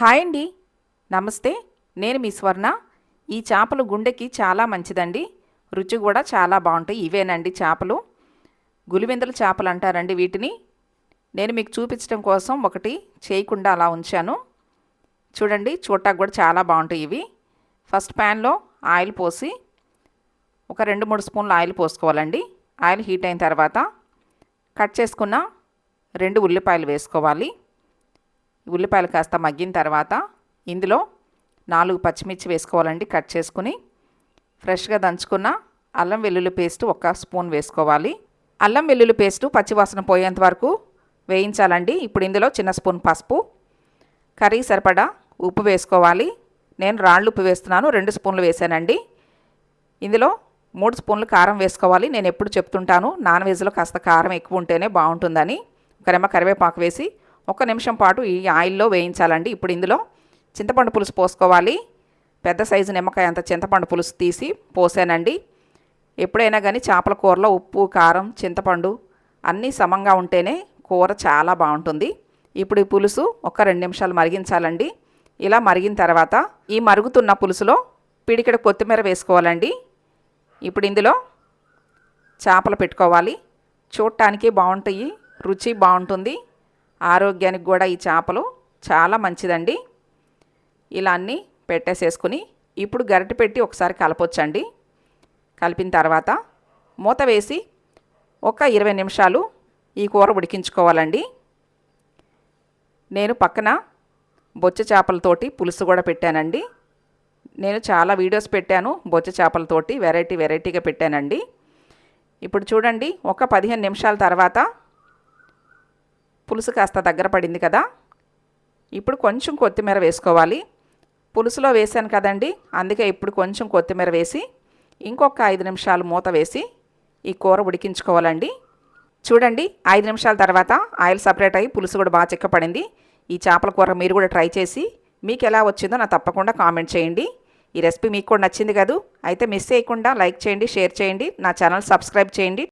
Hi అండి. నమస్తే. నేను మీ స్వర్ణ. ఈ చేపలు గుండెకి చాలా మంచిదండి. రుచి కూడా చాలా బాగుంటాయి. ఇవేనండి చేపలు. గులివెందుల చేపలు అంటారండి వీటిని. నేను మీకు చూపించడం కోసం ఒకటి చేయకుండా అలా ఉంచాను. చూడండి చూడటానికి కూడా చాలా బాగుంటాయి ఇవి. ఫస్ట్ ప్యాన్లో ఆయిల్ పోసి ఒక రెండు మూడు స్పూన్లు ఆయిల్ పోసుకోవాలండి. ఆయిల్ హీట్ అయిన తర్వాత కట్ చేసుకున్న రెండు ఉల్లిపాయలు వేసుకోవాలి. ఉల్లిపాయలు కాస్త మగ్గిన తర్వాత ఇందులో నాలుగు పచ్చిమిర్చి వేసుకోవాలండి. కట్ చేసుకుని ఫ్రెష్గా దంచుకున్న అల్లం వెల్లుల్లి పేస్ట్ ఒక స్పూన్ వేసుకోవాలి. అల్లం వెల్లుల్లి పేస్టు పచ్చివాసన పోయేంత వరకు వేయించాలండి. ఇప్పుడు ఇందులో చిన్న స్పూన్ పసుపు కర్రీ సరిపడా ఉప్పు వేసుకోవాలి. నేను రాళ్ళు ఉప్పు వేస్తున్నాను రెండు స్పూన్లు వేసానండి. ఇందులో మూడు స్పూన్లు కారం వేసుకోవాలి. నేను ఎప్పుడు చెప్తుంటాను నాన్ వెజ్లో కాస్త కారం ఎక్కువ ఉంటేనే బాగుంటుందని. ఒక రెమ్మ కరివేపాకు వేసి ఒక నిమిషం పాటు ఈ ఆయిల్లో వేయించాలండి. ఇప్పుడు ఇందులో చింతపండు పులుసు పోసుకోవాలి. పెద్ద సైజు నిమ్మకాయ అంత చింతపండు పులుసు తీసి పోసానండి. ఎప్పుడైనా కానీ చేపల కూరలో ఉప్పు కారం చింతపండు అన్నీ సమంగా ఉంటేనే కూర చాలా బాగుంటుంది. ఇప్పుడు ఈ పులుసు ఒక రెండు నిమిషాలు మరిగించాలండి. ఇలా మరిగిన తర్వాత ఈ మరుగుతున్న పులుసులో పిడికెడ కొత్తిమీర వేసుకోవాలండి. ఇప్పుడు ఇందులో చేపలు పెట్టుకోవాలి. చూడటానికి బాగుంటాయి రుచి బాగుంటుంది. ఆరోగ్యానికి కూడా ఈ చేపలు చాలా మంచిదండి. ఇలా అన్నీ పెట్టేసేసుకుని ఇప్పుడు గరిటె పెట్టి ఒకసారి కలపొచ్చండి. కలిపిన తర్వాత మూత వేసి ఒక ఇరవై నిమిషాలు ఈ కూర ఉడికించుకోవాలండి. నేను పక్కన బొచ్చ చేపలతోటి పులుసు కూడా పెట్టానండి. నేను చాలా వీడియోస్ పెట్టాను బొచ్చ చేపలతోటి వెరైటీ వెరైటీగా పెట్టానండి. ఇప్పుడు చూడండి ఒక పదిహేను నిమిషాల తర్వాత పులుసు కాస్త దగ్గర పడింది కదా. ఇప్పుడు కొంచెం కొత్తిమీర వేసుకోవాలి. పులుసులో వేసాను కదండి. అందుకే ఇప్పుడు కొంచెం కొత్తిమీర వేసి ఇంకొక ఐదు నిమిషాలు మూత వేసి ఈ కూర ఉడికించుకోవాలండి. చూడండి ఐదు నిమిషాల తర్వాత ఆయిల్ సపరేట్ అయ్యి పులుసు కూడా బాగా చిక్కపడింది. ఈ చేపల కూర మీరు కూడా ట్రై చేసి మీకు ఎలా వచ్చిందో నాకు తప్పకుండా కామెంట్ చేయండి. ఈ రెసిపీ మీకు కూడా నచ్చింది కదూ. అయితే మిస్ చేయకుండా లైక్ చేయండి షేర్ చేయండి. నా ఛానల్ సబ్స్క్రైబ్ చేయండి.